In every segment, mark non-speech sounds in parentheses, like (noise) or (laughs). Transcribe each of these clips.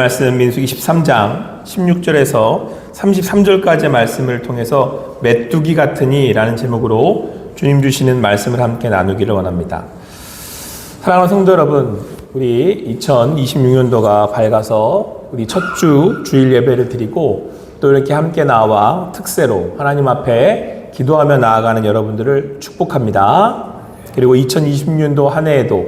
말씀 민수기 13장 16절에서 33절까지의 말씀을 통해서 메뚜기 같으니 라는 제목으로 주님 주시는 말씀을 함께 나누기를 원합니다. 사랑하는 성도 여러분, 우리 2026년도가 밝아서 우리 첫 주 주일 예배를 드리고 또 이렇게 함께 나와 특세로 하나님 앞에 기도하며 나아가는 여러분들을 축복합니다. 그리고 2026년도 한 해에도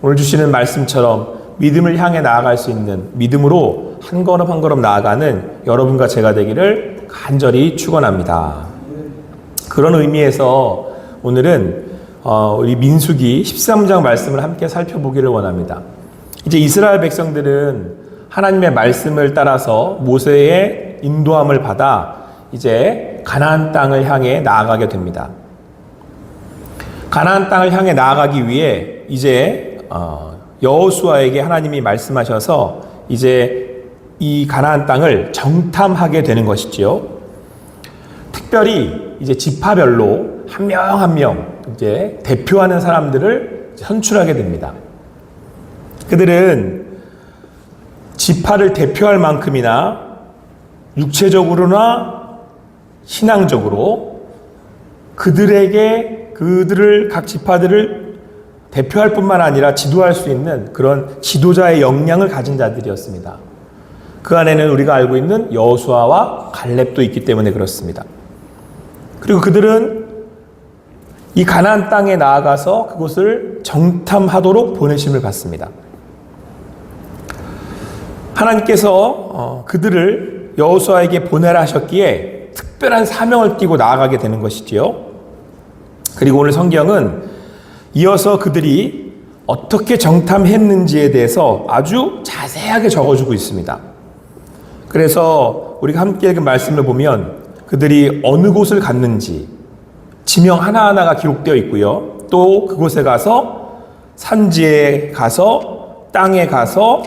오늘 주시는 말씀처럼 믿음을 향해 나아갈 수 있는 믿음으로 한 걸음 한 걸음 나아가는 여러분과 제가 되기를 간절히 축원합니다. 그런 의미에서 오늘은 어, 우리 민수기 13장 말씀을 함께 살펴보기를 원합니다. 이제 이스라엘 백성들은 하나님의 말씀을 따라서 모세의 인도함을 받아 이제 가나안 땅을 향해 나아가게 됩니다. 가나안 땅을 향해 나아가기 위해 이제 어, 여호수아에게 하나님이 말씀하셔서 이제 이 가나안 땅을 정탐하게 되는 것이지요. 특별히 이제 지파별로 한명 한 명 이제 대표하는 사람들을 선출하게 됩니다. 그들은 지파를 대표할 만큼이나 육체적으로나 신앙적으로 그들에게 그들을 각 지파들을 대표할 뿐만 아니라 지도할 수 있는 그런 지도자의 역량을 가진 자들이었습니다. 그 안에는 우리가 알고 있는 여호수아와 갈렙도 있기 때문에 그렇습니다. 그리고 그들은 이 가나안 땅에 나아가서 그곳을 정탐하도록 보내심을 받습니다. 하나님께서 어, 그들을 여호수아에게 보내라 하셨기에 특별한 사명을 띠고 나아가게 되는 것이지요. 그리고 오늘 성경은 이어서 그들이 어떻게 정탐했는지에 대해서 아주 자세하게 적어주고 있습니다. 그래서 우리가 함께 읽은 말씀을 보면 그들이 어느 곳을 갔는지 지명 하나하나가 기록되어 있고요. 또 그곳에 가서 산지에 가서 땅에 가서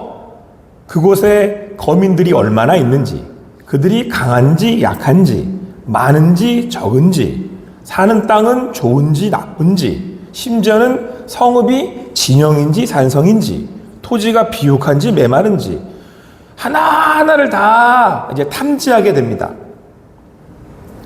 그곳에 거민들이 얼마나 있는지 그들이 강한지 약한지 많은지 적은지 사는 땅은 좋은지 나쁜지 심지어는 성읍이 진영인지 산성인지 토지가 비옥한지 메마른지 하나하나를 다 이제 탐지하게 됩니다.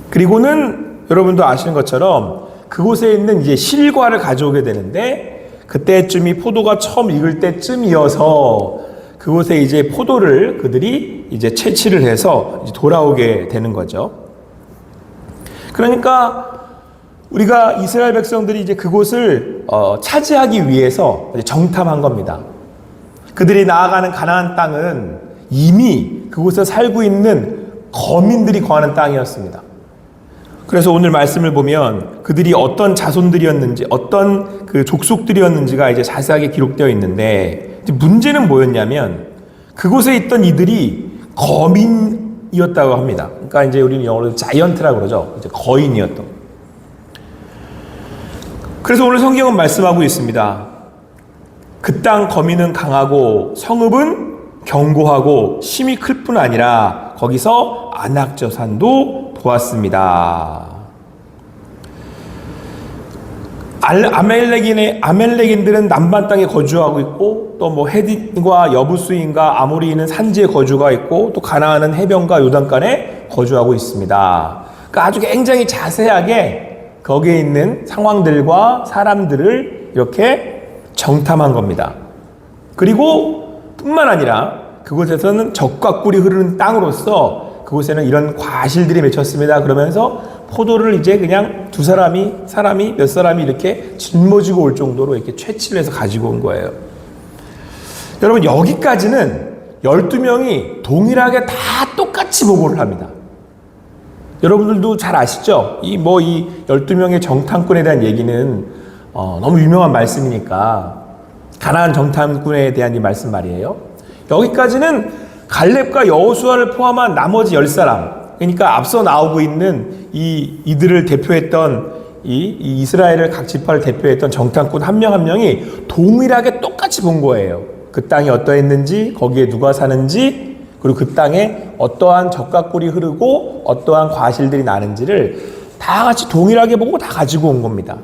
그리고는 여러분도 아시는 것처럼 그곳에 있는 이제 실과를 가져오게 되는데 그때쯤이 포도가 처음 익을 때쯤이어서 그곳에 이제 포도를 그들이 이제 채취를 해서 이제 돌아오게 되는 거죠. 그러니까 우리가 이스라엘 백성들이 이제 그곳을 어, 차지하기 위해서 정탐한 겁니다. 그들이 나아가는 가나안 땅은 이미 그곳에 살고 있는 거민들이 거하는 땅이었습니다. 그래서 오늘 말씀을 보면 그들이 어떤 자손들이었는지 어떤 그 족속들이었는지가 이제 자세하게 기록되어 있는데 문제는 뭐였냐면 그곳에 있던 이들이 거민이었다고 합니다. 그러니까 이제 우리는 영어로 자이언트라고 그러죠. 이제 거인이었던. 그래서 오늘 성경은 말씀하고 있습니다. 그 땅 거민은 강하고 성읍은 견고하고 심이 클 뿐 아니라 거기서 안악저산도 보았습니다. 아멜렉인의 아멜렉인들은 남반 땅에 거주하고 있고 또 뭐 헤딘과 여부스인과 아모리인은 산지에 거주가 있고 또 가나안은 해변과 요단간에 거주하고 있습니다. 그러니까 아주 굉장히 자세하게 거기에 있는 상황들과 사람들을 이렇게 정탐한 겁니다. 그리고 뿐만 아니라 그곳에서는 적과 꿀이 흐르는 땅으로서 그곳에는 이런 과실들이 맺혔습니다. 그러면서 포도를 이제 그냥 두 사람이 사람이 몇 사람이 이렇게 짊어지고 올 정도로 이렇게 채취를 해서 가지고 온 거예요. 여러분 여기까지는 12명이 동일하게 다 똑같이 보고를 합니다. 여러분들도 잘 아시죠? 이 뭐 이 12명의 정탐꾼에 대한 얘기는 어, 너무 유명한 말씀이니까 가나안 정탐꾼에 대한 이 말씀 말이에요. 여기까지는 갈렙과 여호수아를 포함한 나머지 열 사람, 그러니까 앞서 나오고 있는 이 이들을 대표했던 이, 이 이스라엘을 각 지파를 대표했던 정탐꾼 한 명한 명이 동일하게 똑같이 본 거예요. 그 땅이 어떠했는지, 거기에 누가 사는지, 그리고 그 땅에 어떠한 적과 꿀이 흐르고 어떠한 과실들이 나는지를 다 같이 동일하게 보고 다 가지고 온 겁니다.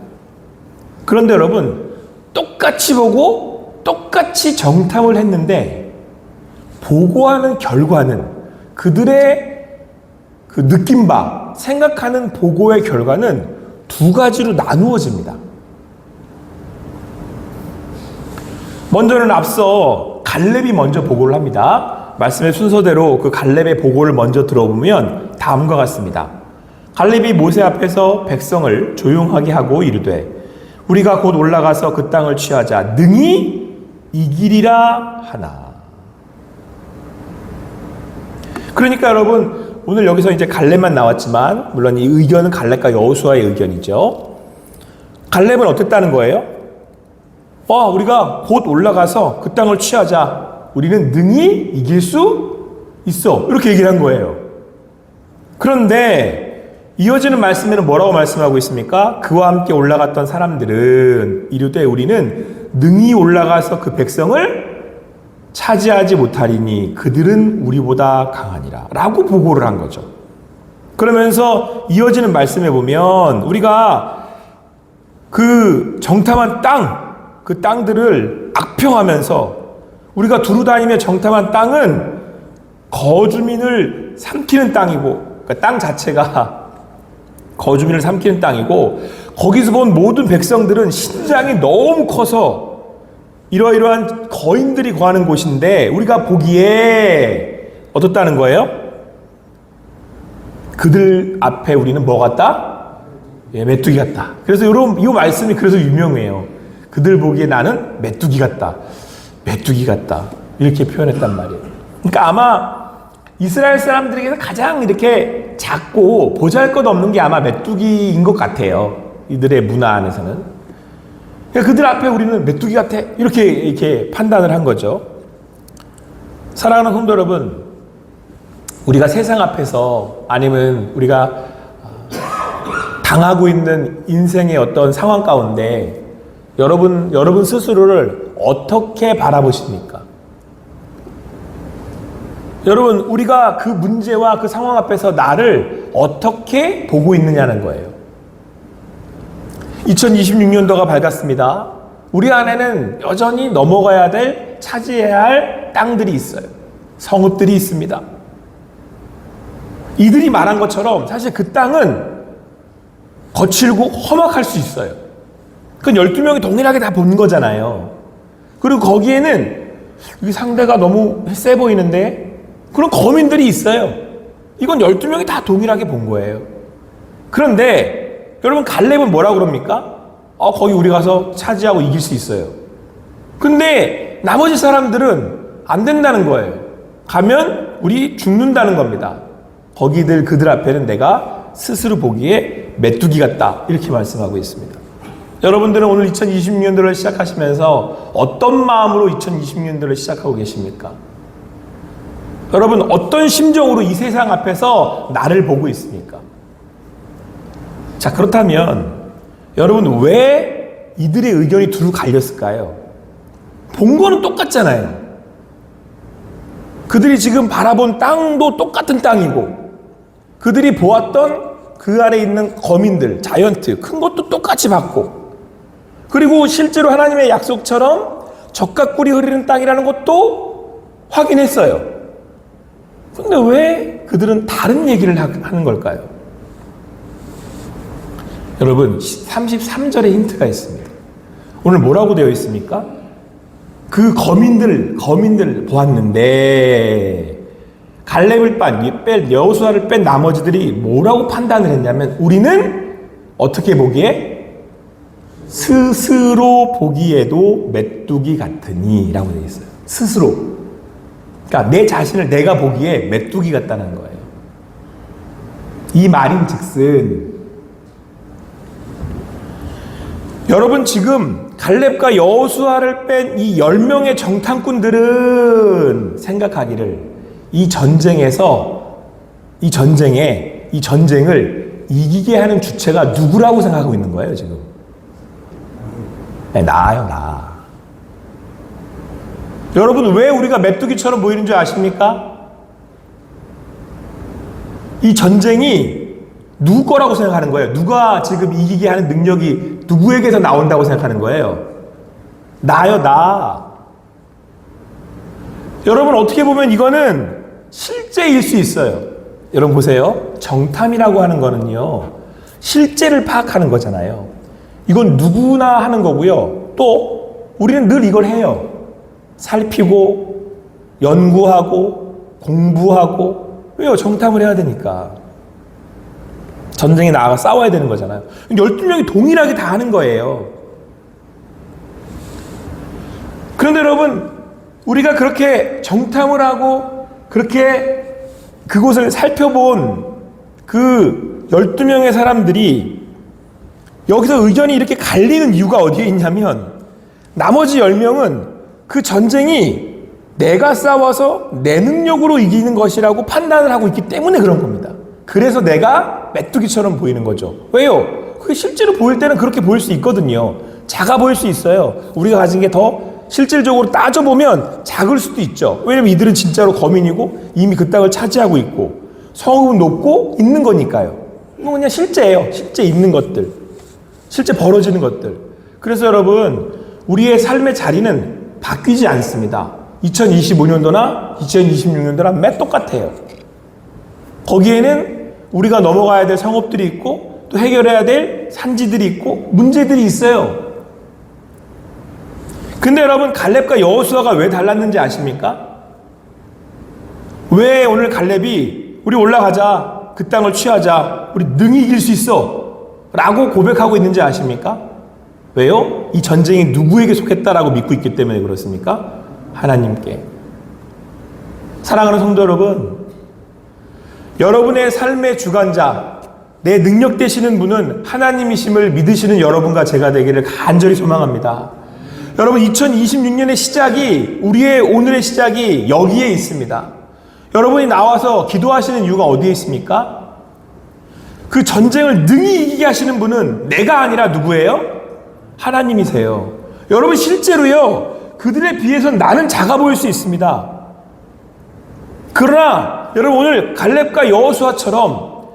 그런데 여러분, 똑같이 보고 똑같이 정탐을 했는데 보고하는 결과는 그들의 그 느낀 바, 생각하는 보고의 결과는 두 가지로 나누어집니다. 먼저는 앞서 갈렙이 먼저 보고를 합니다. 말씀의 순서대로 그 갈렙의 보고를 먼저 들어보면 다음과 같습니다. 갈렙이 모세 앞에서 백성을 조용하게 하고 이르되 우리가 곧 올라가서 그 땅을 취하자 능히 이기리라 하나. 그러니까 여러분 오늘 여기서 이제 갈렙만 나왔지만 물론 이 의견은 갈렙과 여호수아의 의견이죠. 갈렙은 어땠다는 거예요? 와, 우리가 곧 올라가서 그 땅을 취하자. 우리는 능히 이길 수 있어. 이렇게 얘기를 한 거예요. 그런데 이어지는 말씀에는 뭐라고 말씀하고 있습니까? 그와 함께 올라갔던 사람들은 이르되 우리는 능히 올라가서 그 백성을 차지하지 못하리니 그들은 우리보다 강하니라. 라고 보고를 한 거죠. 그러면서 이어지는 말씀에 보면 우리가 그 정탐한 땅, 그 땅들을 악평하면서 우리가 두루 다니며 정탐한 땅은 거주민을 삼키는 땅이고 그러니까 땅 자체가 (laughs) 거주민을 삼키는 땅이고 거기서 본 모든 백성들은 신장이 너무 커서 이러이러한 거인들이 거하는 곳인데 우리가 보기에 어떻다는 거예요? 그들 앞에 우리는 뭐 같다? 예, 메뚜기 같다. 그래서 이런 이 말씀이 그래서 유명해요. 그들 보기에 나는 메뚜기 같다. 메뚜기 같다. 이렇게 표현했단 말이에요. 그러니까 아마 이스라엘 사람들에게서 가장 이렇게 작고 보잘 것 없는 게 아마 메뚜기인 것 같아요. 이들의 문화 안에서는. 그러니까 그들 앞에 우리는 메뚜기 같아. 이렇게, 이렇게 판단을 한 거죠. 사랑하는 성도 여러분, 우리가 세상 앞에서 아니면 우리가 당하고 있는 인생의 어떤 상황 가운데 여러분, 여러분 스스로를 어떻게 바라보십니까? 여러분, 우리가 그 문제와 그 상황 앞에서 나를 어떻게 보고 있느냐는 거예요. 2026년도가 밝았습니다. 우리 안에는 여전히 넘어가야 될, 차지해야 할 땅들이 있어요. 성읍들이 있습니다. 이들이 말한 것처럼 사실 그 땅은 거칠고 험악할 수 있어요. 그 12명이 동일하게 다 본 거잖아요. 그리고 거기에는 이 상대가 너무 세 보이는데 그런 거민들이 있어요. 이건 12명이 다 동일하게 본 거예요. 그런데 여러분 갈렙은 뭐라 그럽니까? 어, 거기 우리 가서 차지하고 이길 수 있어요. 근데 나머지 사람들은 안 된다는 거예요. 가면 우리 죽는다는 겁니다. 거기들 그들 앞에는 내가 스스로 보기에 메뚜기 같다. 이렇게 말씀하고 있습니다. 여러분들은 오늘 2026년도를 시작하시면서 어떤 마음으로 2026년도를 시작하고 계십니까? 여러분 어떤 심정으로 이 세상 앞에서 나를 보고 있습니까? 자 그렇다면 여러분 왜 이들의 의견이 두루 갈렸을까요? 본 거는 똑같잖아요. 그들이 지금 바라본 땅도 똑같은 땅이고 그들이 보았던 그 아래 있는 거민들, 자이언트 큰 것도 똑같이 봤고 그리고 실제로 하나님의 약속처럼 적과 꿀이 흐르는 땅이라는 것도 확인했어요. 근데 왜 그들은 다른 얘기를 하는 걸까요? 여러분, 33절에 힌트가 있습니다. 오늘 뭐라고 되어 있습니까? 그 거민들, 거민들 보았는데, 갈렙을 뺀, 여호수아를 뺀 나머지들이 뭐라고 판단을 했냐면, 우리는 어떻게 보기에? 스스로 보기에도 메뚜기 같으니, 라고 되어 있어요. 스스로. 그러니까 내 자신을 내가 보기에 메뚜기 같다는 거예요. 이 말인 즉슨 여러분 지금 갈렙과 여호수아를 뺀 이 10명의 정탐꾼들은 생각하기를 이 전쟁에서 이 전쟁에 이 전쟁을 이기게 하는 주체가 누구라고 생각하고 있는 거예요, 지금. 네, 나요, 나. 여러분 왜 우리가 메뚜기처럼 보이는 줄 아십니까? 이 전쟁이 누구 거라고 생각하는 거예요? 누가 지금 이기게 하는 능력이 누구에게서 나온다고 생각하는 거예요? 나요, 나. 여러분 어떻게 보면 이거는 실제일 수 있어요. 여러분 보세요. 정탐이라고 하는 거는요. 실제를 파악하는 거잖아요. 이건 누구나 하는 거고요. 또 우리는 늘 이걸 해요. 살피고 연구하고 공부하고 왜요? 정탐을 해야 되니까. 전쟁에 나가 싸워야 되는 거잖아요. 12명이 동일하게 다 하는 거예요. 그런데 여러분, 우리가 그렇게 정탐을 하고 그렇게 그곳을 살펴본 그 12명의 사람들이 여기서 의견이 이렇게 갈리는 이유가 어디에 있냐면 나머지 10명은 그 전쟁이 내가 싸워서 내 능력으로 이기는 것이라고 판단을 하고 있기 때문에 그런 겁니다. 그래서 내가 메뚜기처럼 보이는 거죠. 왜요? 그게 실제로 보일 때는 그렇게 보일 수 있거든요. 작아 보일 수 있어요. 우리가 가진 게 더 실질적으로 따져보면 작을 수도 있죠. 왜냐면 이들은 진짜로 거민이고 이미 그 땅을 차지하고 있고 성은 높고 있는 거니까요. 뭐 그냥 실제예요. 실제 있는 것들. 실제 벌어지는 것들. 그래서 여러분, 우리의 삶의 자리는 바뀌지 않습니다. 2025년도나 2026년도나 매 똑같아요. 거기에는 우리가 넘어가야 될 성업들이 있고 또 해결해야 될 산지들이 있고 문제들이 있어요. 근데 여러분 갈렙과 여호수아가 왜 달랐는지 아십니까? 왜 오늘 갈렙이 우리 올라가자 그 땅을 취하자 우리 능히 이길 수 있어 라고 고백하고 있는지 아십니까? 왜요? 이 전쟁이 누구에게 속했다라고 믿고 있기 때문에 그렇습니까? 하나님께. 사랑하는 성도 여러분, 여러분의 삶의 주관자, 내 능력 되시는 분은 하나님이심을 믿으시는 여러분과 제가 되기를 간절히 소망합니다. 여러분, 2026년의 시작이, 우리의 오늘의 시작이 여기에 있습니다. 여러분이 나와서 기도하시는 이유가 어디에 있습니까? 그 전쟁을 능히 이기게 하시는 분은 내가 아니라 누구예요? 하나님이세요. 여러분, 실제로요, 그들에 비해서 나는 작아 보일 수 있습니다. 그러나 여러분 오늘 갈렙과 여호수아처럼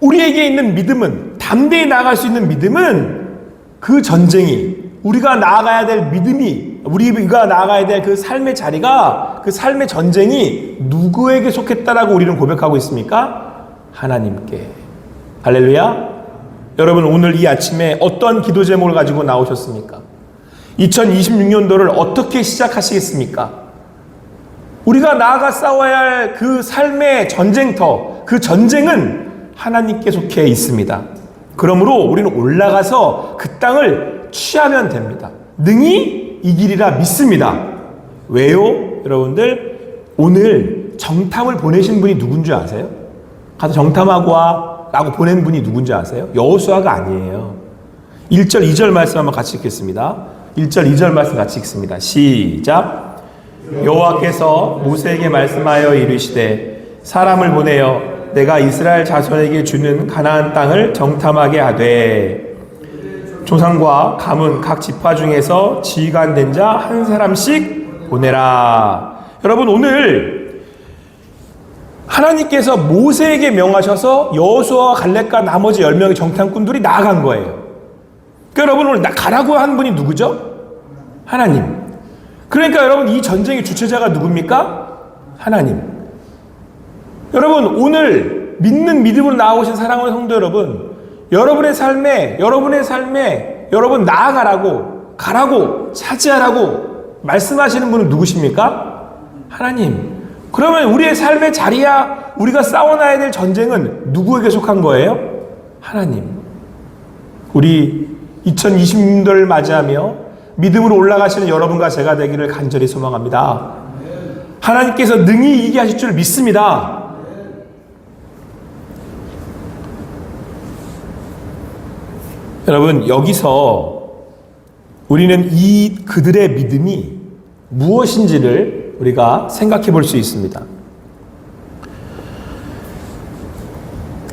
우리에게 있는 믿음은 담대히 나아갈 수 있는 믿음은 그 전쟁이 우리가 나아가야 될 믿음이 우리가 나아가야 될 그 삶의 자리가 그 삶의 전쟁이 누구에게 속했다라고 우리는 고백하고 있습니까? 하나님께. 할렐루야. 여러분 오늘 이 아침에 어떤 기도 제목을 가지고 나오셨습니까? 2026년도를 어떻게 시작하시겠습니까? 우리가 나아가 싸워야 할 그 삶의 전쟁터, 그 전쟁은 하나님께 속해 있습니다. 그러므로 우리는 올라가서 그 땅을 취하면 됩니다. 능히 이기리라 믿습니다. 왜요? 여러분들, 오늘 정탐을 보내신 분이 누군지 아세요? 가서 정탐하고 와. 라고 보낸 분이 누군지 아세요? 여호수아가 아니에요. 1절, 2절 말씀 한번 같이 읽겠습니다. 1절, 2절 말씀 같이 읽습니다. 시작. 여호와께서 모세에게 말씀하여 이르시되 사람을 보내어 내가 이스라엘 자손에게 주는 가나안 땅을 정탐하게 하되 조상과 가문 각 지파 중에서 지휘관된 자 한 사람씩 보내라. 여러분 오늘 하나님께서 모세에게 명하셔서 여호수아와 갈렙과 나머지 10명의 정탐꾼들이 나아간 거예요. 그러니까 여러분 오늘 나 가라고 한 분이 누구죠? 하나님. 그러니까 여러분 이 전쟁의 주체자가 누굽니까? 하나님. 여러분 오늘 믿는 믿음으로 나오신 사랑하는 성도 여러분, 여러분의 삶에 여러분의 삶에 여러분 나아가라고 가라고 차지하라고 말씀하시는 분은 누구십니까? 하나님. 그러면 우리의 삶의 자리야 우리가 싸워나야 될 전쟁은 누구에게 속한 거예요? 하나님. 우리 2020년도를 맞이하며 믿음으로 올라가시는 여러분과 제가 되기를 간절히 소망합니다. 하나님께서 능히 이기게 하실 줄 믿습니다. 여러분, 여기서 우리는 이 그들의 믿음이 무엇인지를 우리가 생각해 볼 수 있습니다.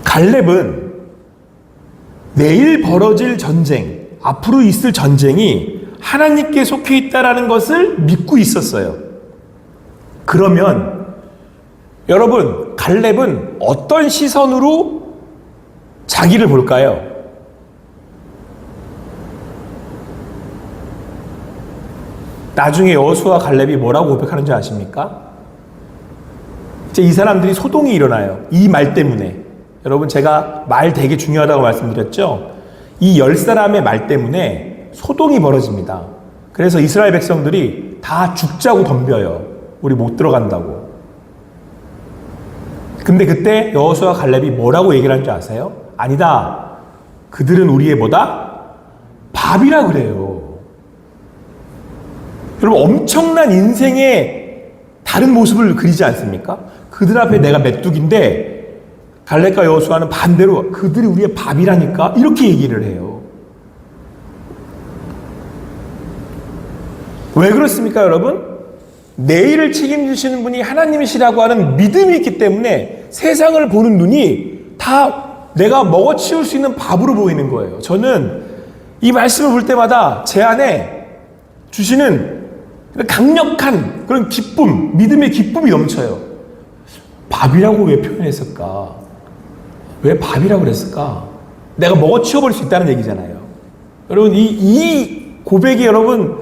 갈렙은 내일 벌어질 전쟁, 앞으로 있을 전쟁이 하나님께 속해 있다라는 것을 믿고 있었어요. 그러면 여러분, 갈렙은 어떤 시선으로 자기를 볼까요? 나중에 여호수아 갈렙이 뭐라고 고백하는지 아십니까? 이제 이 사람들이 소동이 일어나요. 이 말 때문에. 여러분 제가 말 되게 중요하다고 말씀드렸죠. 이 열 사람의 말 때문에 소동이 벌어집니다. 그래서 이스라엘 백성들이 다 죽자고 덤벼요. 우리 못 들어간다고. 근데 그때 여호수아 갈렙이 뭐라고 얘기를 한 줄 아세요? 아니다. 그들은 우리의 뭐다? 밥이라 그래요. 여러분 엄청난 인생의 다른 모습을 그리지 않습니까? 그들 앞에 내가 메뚜기인데 갈렙과 여호수아는 반대로 그들이 우리의 밥이라니까 이렇게 얘기를 해요. 왜 그렇습니까, 여러분? 내일을 책임지시는 분이 하나님이시라고 하는 믿음이 있기 때문에 세상을 보는 눈이 다 내가 먹어 치울 수 있는 밥으로 보이는 거예요. 저는 이 말씀을 볼 때마다 제 안에 주시는 강력한 그런 기쁨, 믿음의 기쁨이 넘쳐요. 밥이라고 왜 표현했을까? 왜 밥이라고 그랬을까? 내가 먹어 치워버릴 수 있다는 얘기잖아요. 여러분, 이, 이 고백이 여러분,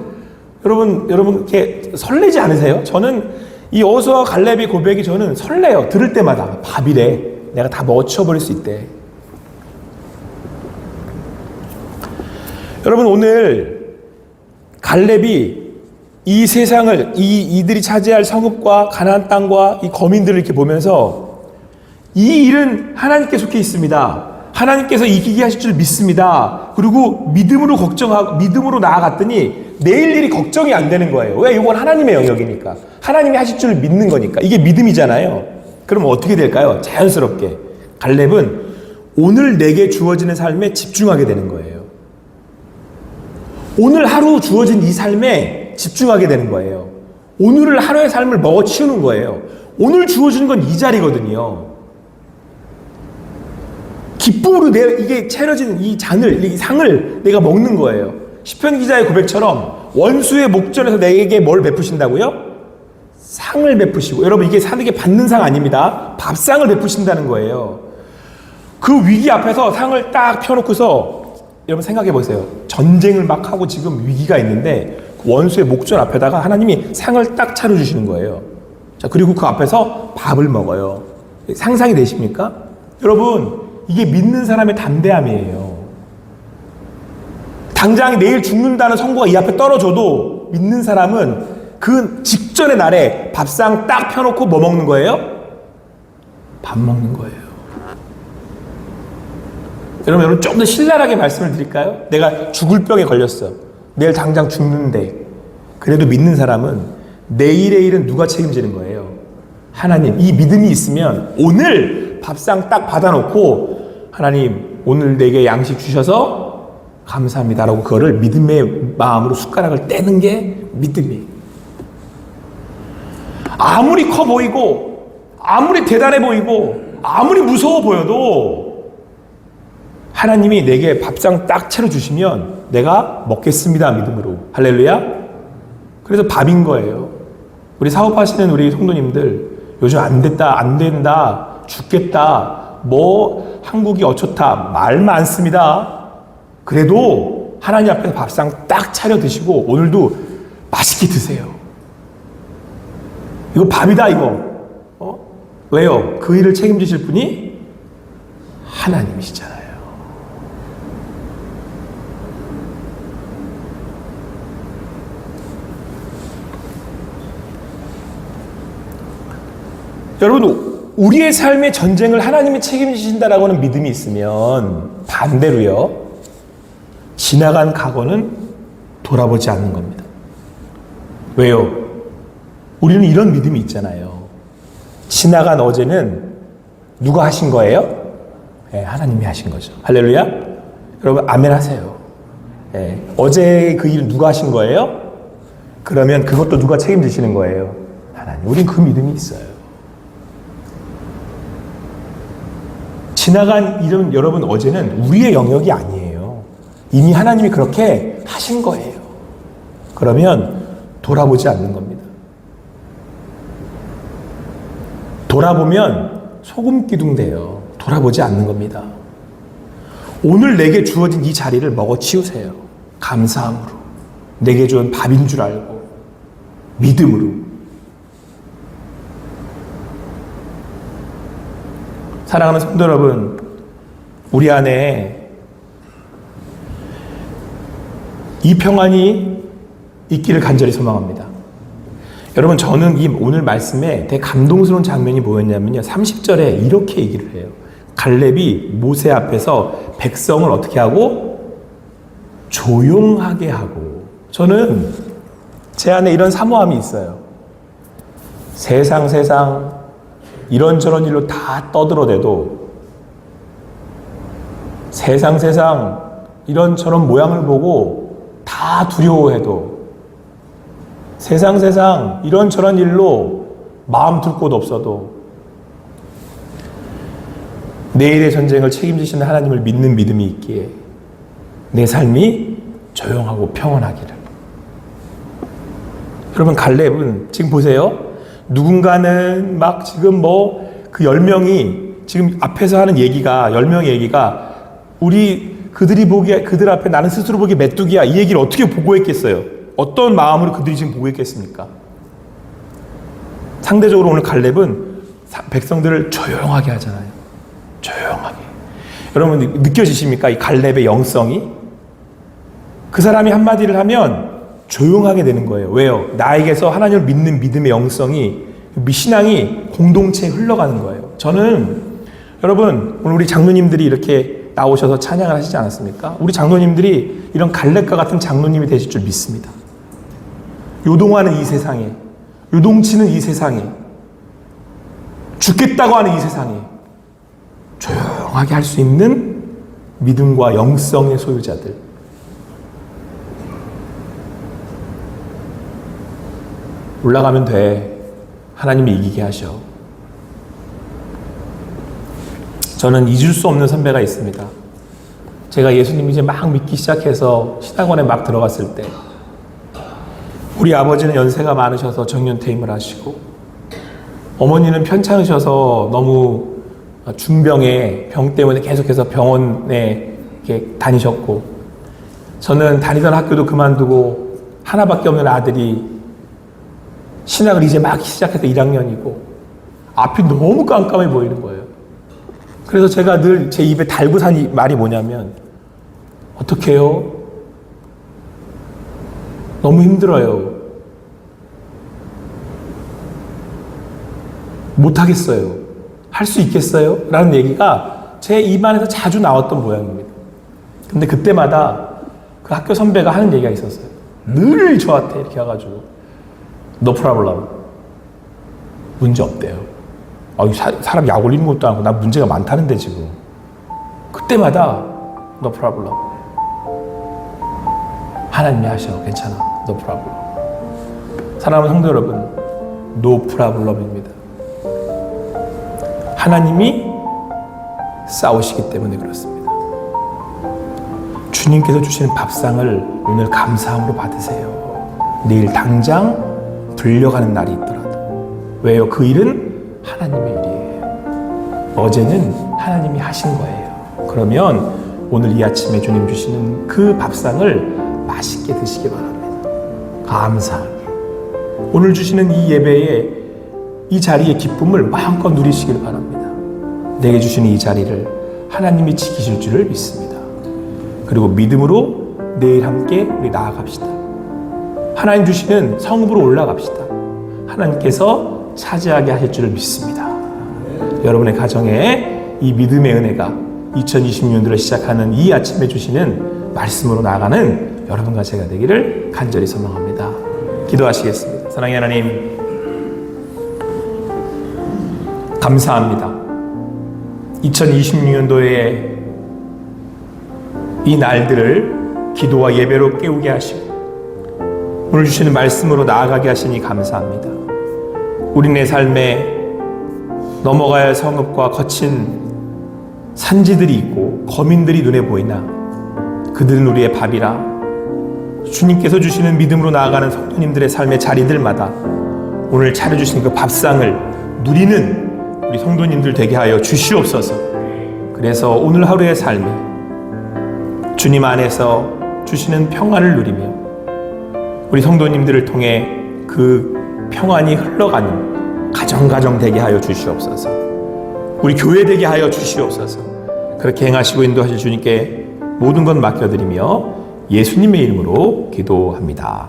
여러분, 여러분, 이렇게 설레지 않으세요? 저는 이 어서와 갈렙의 고백이 저는 설레요. 들을 때마다. 밥이래. 내가 다 먹어 치워버릴 수 있대. 여러분, 오늘 갈렙이 이 세상을, 이, 이들이 차지할 성읍과 가나안 땅과 이 거민들을 이렇게 보면서 이 일은 하나님께 속해 있습니다. 하나님께서 이기게 하실 줄 믿습니다. 그리고 믿음으로 걱정하고 믿음으로 나아갔더니 내일 일이 걱정이 안 되는 거예요. 왜? 이건 하나님의 영역이니까. 하나님이 하실 줄 믿는 거니까. 이게 믿음이잖아요. 그럼 어떻게 될까요? 자연스럽게. 갈렙은 오늘 내게 주어지는 삶에 집중하게 되는 거예요. 오늘 하루 주어진 이 삶에 집중하게 되는 거예요. 오늘을 하루의 삶을 먹어치우는 거예요. 오늘 주어지는 건 이 자리거든요. 기쁨으로 내 이게 차려진 이 잔을 이 상을 내가 먹는 거예요. 시편 기자의 고백처럼 원수의 목전에서 내게 뭘 베푸신다고요? 상을 베푸시고 여러분 이게 사는 게 받는 상 아닙니다. 밥상을 베푸신다는 거예요. 그 위기 앞에서 상을 딱 펴놓고서 여러분 생각해 보세요. 전쟁을 막 하고 지금 위기가 있는데 그 원수의 목전 앞에다가 하나님이 상을 딱 차려주시는 거예요. 자 그리고 그 앞에서 밥을 먹어요. 상상이 되십니까? 여러분 이게 믿는 사람의 담대함이에요. 당장 내일 죽는다는 선고가 이 앞에 떨어져도 믿는 사람은 그 직전의 날에 밥상 딱 펴놓고 뭐 먹는 거예요? 밥 먹는 거예요. 여러분, 여러분 좀 더 신랄하게 말씀을 드릴까요? 내가 죽을 병에 걸렸어. 내일 당장 죽는데. 그래도 믿는 사람은 내일의 일은 누가 책임지는 거예요? 하나님. 이 믿음이 있으면 오늘 밥상 딱 받아놓고 하나님 오늘 내게 양식 주셔서 감사합니다라고 그거를 믿음의 마음으로 숟가락을 떼는 게 믿음이에요. 아무리 커 보이고 아무리 대단해 보이고 아무리 무서워 보여도 하나님이 내게 밥상 딱 차려 주시면 내가 먹겠습니다 믿음으로 할렐루야. 그래서 밥인 거예요. 우리 사업하시는 우리 성도님들 요즘 안 됐다 안 된다 죽겠다 뭐 한국이 어쩌다 말 많습니다. 그래도 하나님 앞에서 밥상 딱 차려 드시고 오늘도 맛있게 드세요. 이거 밥이다 이거. 어? 왜요? 그 일을 책임지실 분이 하나님이시잖아요. 여러분, 우리의 삶의 전쟁을 하나님이 책임지신다라고 하는 믿음이 있으면 반대로요. 지나간 과거는 돌아보지 않는 겁니다. 왜요? 우리는 이런 믿음이 있잖아요. 지나간 어제는 누가 하신 거예요? 네, 하나님이 하신 거죠. 할렐루야? 여러분, 아멘 하세요. 네, 어제 그 일은 누가 하신 거예요? 그러면 그것도 누가 책임지시는 거예요? 하나님. 우린 그 믿음이 있어요. 지나간 일은 여러분 어제는 우리의 영역이 아니에요. 이미 하나님이 그렇게 하신 거예요. 그러면 돌아보지 않는 겁니다. 돌아보면 소금 기둥돼요. 돌아보지 않는 겁니다. 오늘 내게 주어진 이 자리를 먹어 치우세요. 감사함으로. 내게 준 밥인 줄 알고. 믿음으로. 사랑하는 성도 여러분, 우리 안에 이 평안이 있기를 간절히 소망합니다. 여러분, 저는 이 오늘 말씀에 되게 감동스러운 장면이 뭐였냐면요. 30절에 이렇게 얘기를 해요. 갈렙이 모세 앞에서 백성을 어떻게 하고 조용하게 하고 저는 제 안에 이런 사모함이 있어요. 세상 세상 이런저런 일로 다 떠들어대도 세상 세상 이런저런 모양을 보고 다 두려워해도 세상 세상 이런저런 일로 마음 둘 곳 없어도 내일의 전쟁을 책임지시는 하나님을 믿는 믿음이 있기에 내 삶이 조용하고 평온하기를. 여러분 갈렙은 지금 보세요. 누군가는 막 지금 뭐그열 명이 지금 앞에서 하는 얘기가 열 명의 얘기가 우리 그들이 보기에 그들 앞에 나는 스스로 보기에 메뚜기야 이 얘기를 어떻게 보고했겠어요? 어떤 마음으로 그들이 지금 보고했겠습니까? 상대적으로 오늘 갈렙은 사- 백성들을 조용하게 하잖아요. 조용하게. 여러분 느- 느껴지십니까? 이 갈렙의 영성이 그 사람이 한마디를 하면 조용하게 되는 거예요. 왜요? 나에게서 하나님을 믿는 믿음의 영성이 미- 신앙이 공동체에 흘러가는 거예요. 저는 여러분 오늘 우리 장로님들이 이렇게 나오셔서 찬양을 하시지 않았습니까? 우리 장로님들이 이런 갈렙과 같은 장로님이 되실 줄 믿습니다. 요동하는 이 세상에, 요동치는 이 세상에, 죽겠다고 하는 이 세상에 조용하게 할 수 있는 믿음과 영성의 소유자들. 올라가면 돼. 하나님이 이기게 하셔. 저는 잊을 수 없는 선배가 있습니다. 제가 예수님 이제 막 믿기 시작해서 신학원에 막 들어갔을 때, 우리 아버지는 연세가 많으셔서 정년퇴임을 하시고, 어머니는 편찮으셔서 너무 중병에 병 때문에 계속해서 병원에 이렇게 다니셨고, 저는 다니던 학교도 그만두고 하나밖에 없는 아들이 신학을 이제 막 시작해서 1학년이고 앞이 너무 깜깜해 보이는 거예요. 그래서 제가 늘 제 입에 달고 산 이- 말이 뭐냐면 어떻게 해요? 너무 힘들어요. 못하겠어요. 할 수 있겠어요? 라는 얘기가 제 입안에서 자주 나왔던 모양입니다. 근데 그때마다 그 학교 선배가 하는 얘기가 있었어요. 늘 저한테 이렇게 와가지고 no problem. 문제 없대요. 아, 사람 약 올리는 것도 아니고 나 문제가 많다는데 지금. 그때마다 no problem. 하나님이 하셔. 괜찮아. no problem. 사랑하는 성도 여러분, no problem입니다. 하나님이 싸우시기 때문에 그렇습니다. 주님께서 주시는 밥상을 오늘 감사함으로 받으세요. 내일 당장 불려가는 날이 있더라도. 왜요? 그 일은 하나님의 일이에요. 어제는 하나님이 하신 거예요. 그러면 오늘 이 아침에 주님 주시는 그 밥상을 맛있게 드시기 바랍니다. 감사하게. 오늘 주시는 이 예배에 이 자리의 기쁨을 마음껏 누리시길 바랍니다. 내게 주시는 이 자리를 하나님이 지키실 줄을 믿습니다. 그리고 믿음으로 내일 함께 우리 나아갑시다. 하나님 주시는 성읍으로 올라갑시다. 하나님께서 차지하게 하실 줄을 믿습니다. 여러분의 가정에 이 믿음의 은혜가 2020년도를 시작하는 이 아침에 주시는 말씀으로 나아가는 여러분과 제가 되기를 간절히 소망합니다. 기도하시겠습니다. 사랑의 하나님, 감사합니다. 2026년도에 이 날들을 기도와 예배로 깨우게 하시고 오늘 주시는 말씀으로 나아가게 하시니 감사합니다. 우리네 삶에 넘어가야 할 성읍과 거친 산지들이 있고 거민들이 눈에 보이나 그들은 우리의 밥이라 주님께서 주시는 믿음으로 나아가는 성도님들의 삶의 자리들마다 오늘 차려주신 그 밥상을 누리는 우리 성도님들 되게 하여 주시옵소서. 그래서 오늘 하루의 삶에 주님 안에서 주시는 평안을 누리며 우리 성도님들을 통해 그 평안이 흘러가는 가정가정 되게 하여 주시옵소서. 우리 교회 되게 하여 주시옵소서. 그렇게 행하시고 인도하실 주님께 모든 것 맡겨드리며 예수님의 이름으로 기도합니다.